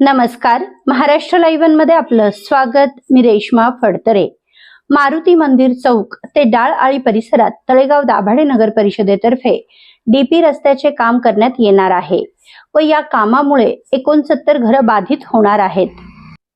नमस्कार. महाराष्ट्र लाईव्हमध्ये आपलं स्वागत. मी रेश्मा फडतरे. मारुती मंदिर चौक ते डाळ आळी परिसरात तळेगाव दाभाडे नगर परिषदेतर्फे डीपी रस्त्याचे काम करण्यात येणार आहे व या कामामुळे एकोणसत्तर घरं बाधित होणार आहेत.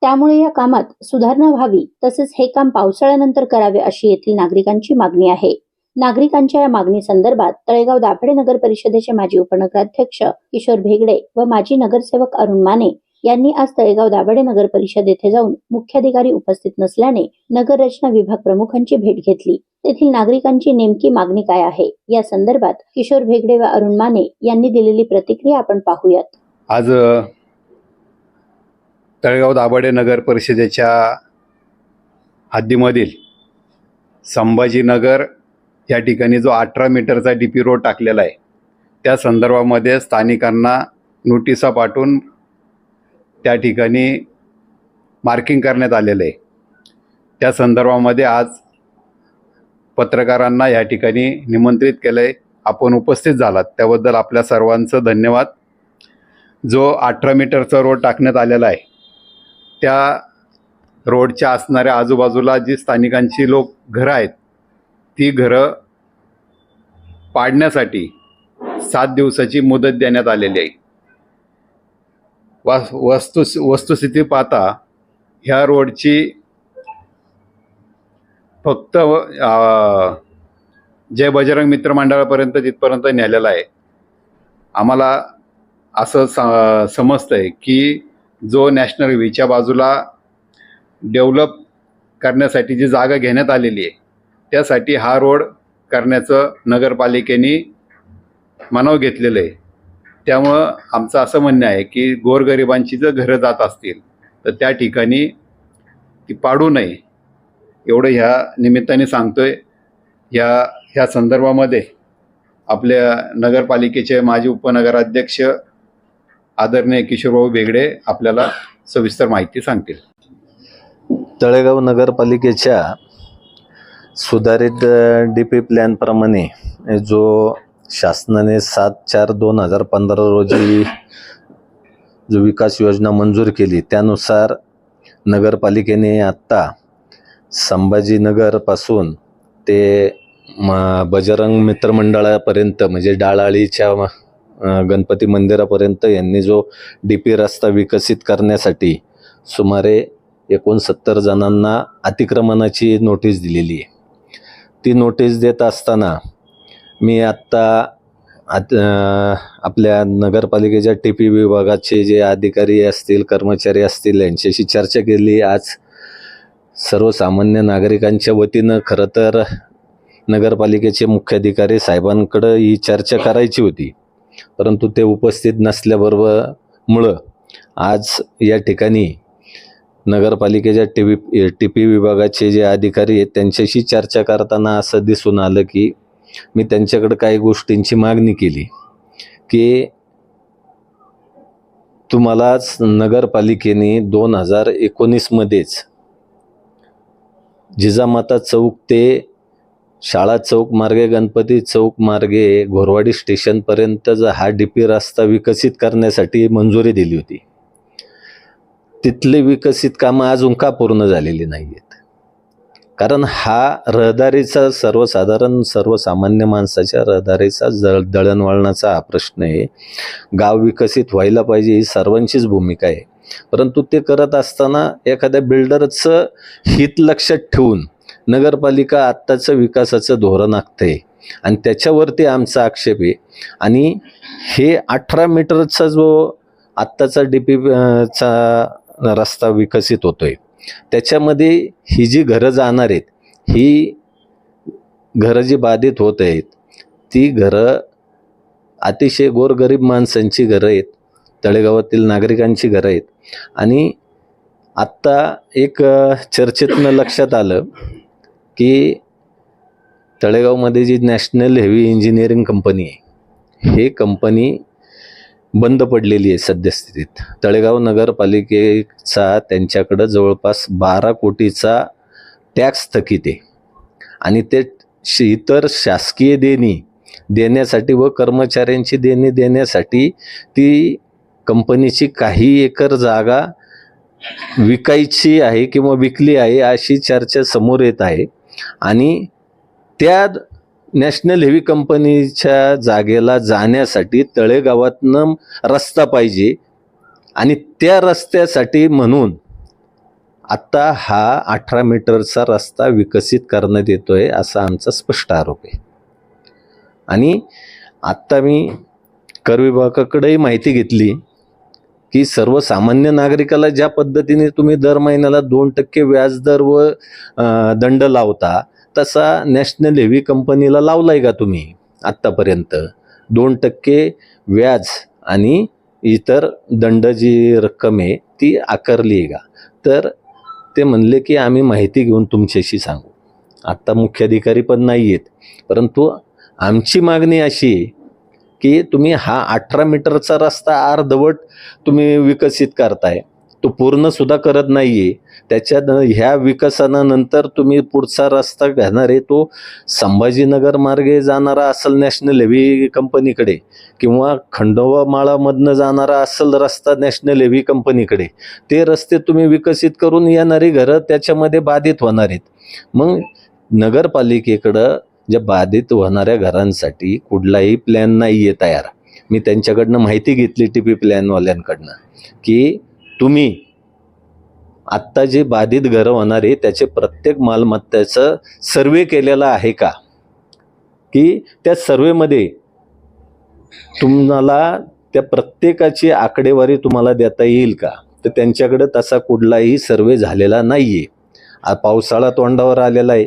त्यामुळे या कामात सुधारणा व्हावी तसेच हे काम पावसाळ्यानंतर करावे अशी येथील नागरिकांची मागणी आहे. नागरिकांच्या या मागणी संदर्भात तळेगाव दाभाडे नगर परिषदेचे माजी उपनगराध्यक्ष किशोर भेगडे व माजी नगरसेवक अरुण माने यांनी आज तळेगाव दाभाडे नगर परिषद येथे जाऊन मुख्याधिकारी उपस्थित नसल्याने नगर रचना विभाग प्रमुखांची भेट घेतली. तेथील नागरिकांची नेमकी मागणी काय आहे? या संदर्भात किशोर भेगडे व अरुण माने यांनी दिलेली प्रतिक्रिया आपण पाहूयात. आज तळेगाव दाभाडे नगर परिषदेच्या हद्दीमधील संभाजीनगर या ठिकाणी जो अठरा मीटरचा डी पी रोड टाकलेला आहे त्या संदर्भामध्ये स्थानिकांना नोटिसा पाठवून त्या ठिकाणी मार्किंग करण्यात आलेलं आहे. त्या संदर्भामध्ये आज पत्रकारांना या ठिकाणी निमंत्रित केलं आहे आपण उपस्थित झालात. त्याबद्दल आपल्या सर्वांचं धन्यवाद. जो अठरा मीटरचा रोड टाकण्यात आलेला आहे त्या रोडच्या असणाऱ्या आजूबाजूला जी स्थानिकांची लोक घरं आहेत ती घरं पाडण्यासाठी सात दिवसाची मुदत देण्यात आलेली आहे. वास वस्तु वस्तुस्थिती पाहता ह्या रोडची फक्त जय बजरंग मित्र मंडळापर्यंत तिथपर्यंत नेलेला आहे आम्हाला असं स समजतं आहे की जो नॅशनल व्हीच्या बाजूला डेव्हलप करण्यासाठी जी जागा घेण्यात आलेली आहे त्यासाठी हा रोड करण्याचं नगरपालिकेने मनाव घेतलेलं आहे. त्यामुळं आमचं असं म्हणणं आहे की गोरगरिबांची जर घरं जात असतील तर त्या ठिकाणी ती पाडू नये. एवढं ह्या निमित्ताने सांगतो आहे ह्या ह्या संदर्भामध्ये आपल्या नगरपालिकेचे माजी उपनगराध्यक्ष आदरणीय किशोरभाऊ बेगडे आपल्याला सविस्तर माहिती सांगतील. तळेगाव नगरपालिकेच्या सुधारित डी पी प्लॅनप्रमाणे जो शासनाने सात चार दोन हजार पंधरा रोजी जो विकास योजना मंजूर केली त्यानुसार नगरपालिकेने आत्ता संभाजीनगरपासून ते म बजरंग मित्रमंडळापर्यंत म्हणजे डाळाळीच्या गणपती मंदिरापर्यंत यांनी जो डी पी रस्ता विकसित करण्यासाठी सुमारे एकोणसत्तर जणांना अतिक्रमणाची नोटीस दिलेली आहे. ती नोटीस देत असताना मी आत्ता आत आपल्या नगरपालिकेच्या टी पी विभागाचे जे अधिकारी असतील कर्मचारी असतील यांच्याशी चर्चा केली. आज सर्वसामान्य नागरिकांच्या वतीनं खरं तर नगरपालिकेचे मुख्याधिकारी साहेबांकडं ही चर्चा करायची होती. परंतु ते उपस्थित नसल्याबरोबर मुळं आज या ठिकाणी नगरपालिकेच्या टी व्ही टी पी विभागाचे जे अधिकारी आहेत त्यांच्याशी चर्चा करताना असं दिसून आलं की मी त्यांच्याकडे काही गोष्टींची मागणी केली की तुम्हालाच नगरपालिकेने दोन हजार एकोणीसमध्येच जिजामाता चौक ते शाळा चौक मार्गे गणपती चौक मार्गे घोरवाडी स्टेशनपर्यंतचा हा डी पी रस्ता विकसित करण्यासाठी मंजुरी दिली होती. तिथली विकसित कामं अजून का पूर्ण झालेली नाही आहेत कारण हा रहदारीचा सर्वसाधारण सर्वसामान्य माणसाच्या रहदारीचा जळ दळणवळणाचा हा प्रश्न आहे. गाव विकसित व्हायला पाहिजे ही सर्वांचीच भूमिका आहे. परंतु ते करत असताना एखाद्या बिल्डरचं हित लक्षात ठेवून नगरपालिका आत्ताचं विकासाचं धोरण आखते. आणि त्याच्यावरती आमचा आक्षेप आहे. आणि हे अठरा मीटरचा जो आत्ताचा डी पी चा रस्ता विकसित होतोय त्याच्यामध्ये ही जी घरं जाणार आहेत ही घरं जी बाधित होत आहेत ती घरं अतिशय गोरगरीब माणसांची घरं आहेत तळेगावातील नागरिकांची घरं आहेत. आणि आत्ता एक चर्चेतनं लक्षात आलं की तळेगावमध्ये जी नॅशनल हेवी इंजिनिअरिंग कंपनी आहे हे कंपनी बंद पडलेली आहे सद्यस्थितीत. तळेगाव नगरपालिकेचा त्यांच्याकडं जवळपास बारा कोटीचा टॅक्स थकीत आहे. आणि ते श- इतर शासकीय देणी देण्यासाठी व कर्मचाऱ्यांची देणी देण्यासाठी ती कंपनीची काही एकर जागा विकायची आहे किंवा विकली आहे अशी चर्चा समोर येत आहे. आणि त्या नॅशनल हेवी कंपनीच्या जागेला जाण्यासाठी तळेगावातनं रस्ता पाहिजे. आणि त्या रस्त्यासाठी म्हणून आत्ता हा अठरा मीटरचा रस्ता विकसित करण्यात येतो आहे असा आमचा स्पष्ट आरोप आहे. आणि आत्ता मी कर विभागाकडेही माहिती घेतली की सर्वसामान्य नागरिकाला ज्या पद्धतीने तुम्ही दर महिन्याला दोन टक्के व्याजदर व दंड लावता तसा नॅशनल हेवी कंपनीला लावलाय का तुम्ही आत्तापर्यंत? दोन टक्के व्याज आणि इतर दंड जी रक्कम आहे ती आकारली आहे का? तर ते म्हणले की आम्ही माहिती घेऊन तुमच्याशी सांगू. आत्ता मुख्याधिकारी पण नाही आहेत परंतु आमची मागणी अशी आहे की तुम्ही हा अठरा मीटरचा रस्ता अर्धवट तुम्ही विकसित करताय. तो पूर्ण सुद्धा करत नाहीये. त्याच्यात ह्या विकसनानंतर तुम्ही पुढचा रस्ता घेणार आहे तो संभाजीनगर मार्गे जाणारा असेल नॅशनल हेवी कंपनीकडे किंवा खंडोबा माळामधनं जाणारा असेल रस्ता नॅशनल हेवी कंपनीकडे. ते रस्ते तुम्ही विकसित करून येणारी घरं त्याच्यामध्ये बाधित होणार आहेत. मग नगरपालिकेकडं ज्या बाधित होणाऱ्या घरांसाठी कुठलाही प्लॅन नाही आहे तयार. मी त्यांच्याकडनं माहिती घेतली टी पी प्लॅनवाल्यांकडनं की तुम्ही आत्ता जे बाधित घरं होणार आहे त्याचे प्रत्येक मालमत्तेचं सर्वे केलेला आहे का? की त्या सर्वेमध्ये तुम्हाला त्या प्रत्येकाची आकडेवारी तुम्हाला देता येईल का? तर त्यांच्याकडे तसा कुठलाही सर्वे झालेला नाही आहे पावसाळा तोंडावर आलेला आहे.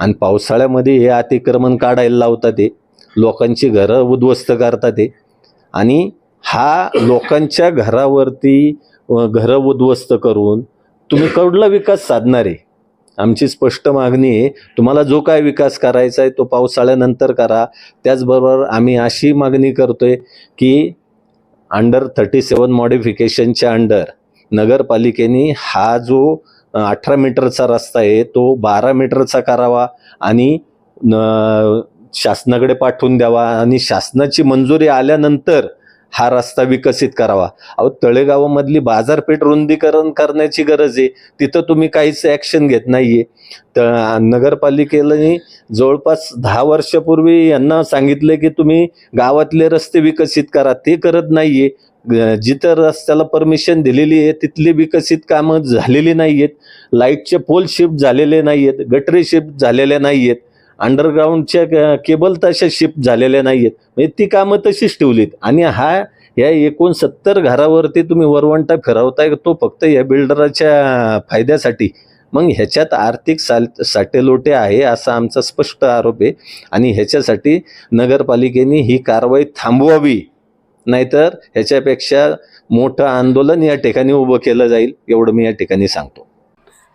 आणि पावसाळ्यामध्ये हे अतिक्रमण काढायला लावतात ते लोकांची घरं उद्ध्वस्त करतात ते आणि हा लोकांच्या घरावरती घरं उद्ध्वस्त करून तुम्ही कडला विकास साधणारे आमची स्पष्ट मागणी आहे तुम्हाला जो काय विकास करायचा आहे तो पावसाळ्यानंतर करा. त्याचबरोबर आम्ही अशी मागणी करतोय की अंडर थर्टी सेवन मॉडिफिकेशनच्या अंडर नगरपालिकेने हा जो अठरा मीटरचा रस्ता आहे तो बारा मीटरचा करावा आणि न- शासनाकडे पाठवून द्यावा आणि शासनाची मंजुरी आल्यानंतर हा रस्ता विकसित करावा. अहो तळेगावामधली बाजारपेठ रुंदीकरण करण्याची गरज आहे. तिथं तुम्ही काहीच ॲक्शन घेत नाहीये. तर नगरपालिकेला जवळपास दहा वर्षापूर्वी यांना सांगितलं की तुम्ही गावातले रस्ते विकसित करा. ते करत नाहीये. ग- जिथं रस्त्याला परमिशन दिलेली आहे तिथली विकसित कामं झालेली नाही आहेत लाईटचे पोल शिफ्ट झालेले नाही आहेत गटरी शिफ्ट झालेले नाही आहेत अंडरग्राऊंडच्या क- केबल तशा शिफ्ट झालेल्या नाही आहेत म्हणजे ती कामं तशीच ठेवलीत. आणि हा या एकोणसत्तर घरावरती तुम्ही वरवंटा फिरवताय तो फक्त या बिल्डराच्या फायद्यासाठी. मग ह्याच्यात आर्थिक साल साटेलोटे आहे असा आमचा स्पष्ट आरोप आहे. आणि ह्याच्यासाठी नगरपालिकेने ही कारवाई थांबवावी. नाहीतर ह्याच्यापेक्षा मोठं आंदोलन या ठिकाणी उभं केलं जाईल एवढं मी या ठिकाणी सांगतो.